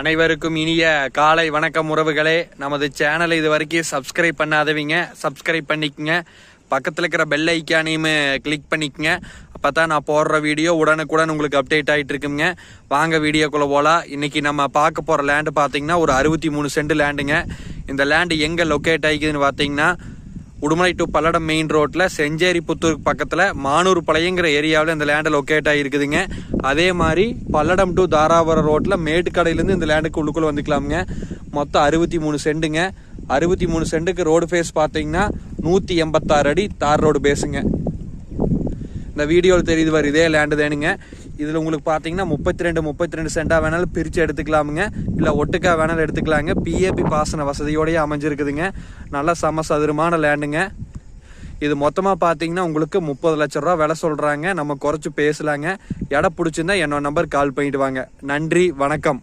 அனைவருக்கும் இனிய காலை வணக்கம் உறவுகளே. நமது சேனலை இது வரைக்கும் சப்ஸ்கிரைப் பண்ணாதவங்க. சப்ஸ்கிரைப் பண்ணிக்கங்க. பக்கத்தில் இருக்கிற பெல் ஐக்கானையும் கிளிக் பண்ணிக்கங்க. அப்போ தான் நான் போடுற வீடியோ உடனுக்குடன் உங்களுக்கு அப்டேட் ஆகிட்டு இருக்குங்க. வாங்க வீடியோக்குள்ளே போகலாம் இன்றைக்கி நம்ம பார்க்க போகிற லேண்டு பார்த்தீங்கன்னா ஒரு அறுபத்தி மூணு சென்ட் லேண்டுங்க இந்த லேண்டு எங்கே லொக்கேட் ஆகிக்குதுன்னு பார்த்தீங்கன்னா உடுமலை டு பல்லடம் மெயின் ரோட்டில் செஞ்சேரி புத்தூருக்கு பக்கத்தில் மானூர் பழையங்கிற ஏரியாவில் இந்த லேண்டு லொக்கேட் ஆகிருக்குதுங்க அதே மாதிரி பல்லடம் டு தாராபுரம் ரோட்டில் மேட்டுக்கடையிலேருந்து இந்த லேண்டுக்கு உள்ளுக்குள்ள வந்துக்கலாமுங்க. மொத்தம் அறுபத்தி மூணு செண்டுங்க. அறுபத்தி மூணு செண்டுக்கு ரோடு ஃபேஸ் பார்த்தீங்கன்னா நூற்றி எண்பத்தாறு அடி தார் ரோடு பேஸுங்க இந்த வீடியோவில் தெரியுது வர இதே லேண்டு தானுங்க. இதில் உங்களுக்கு பார்த்தீங்கன்னா முப்பத்தி ரெண்டு முப்பத்தி ரெண்டு சென்டாக வேணாலும் பிரித்து எடுத்துக்கலாமுங்க. இல்லை ஒட்டுக்கா வேணாலும் எடுத்துக்கலாங்க. பிஏபி பாசன வசதியோடையே அமைஞ்சிருக்குதுங்க. நல்ல சம சதுரமான லேண்டுங்க. இது மொத்தமாக பார்த்தீங்கன்னா உங்களுக்கு முப்பது லட்ச ரூபா விலை சொல்கிறாங்க நம்ம குறைச்சி பேசலாங்க. இடம் பிடிச்சிருந்தா என்னோட நம்பர் கால் பண்ணிட்டு வாங்க. நன்றி வணக்கம்.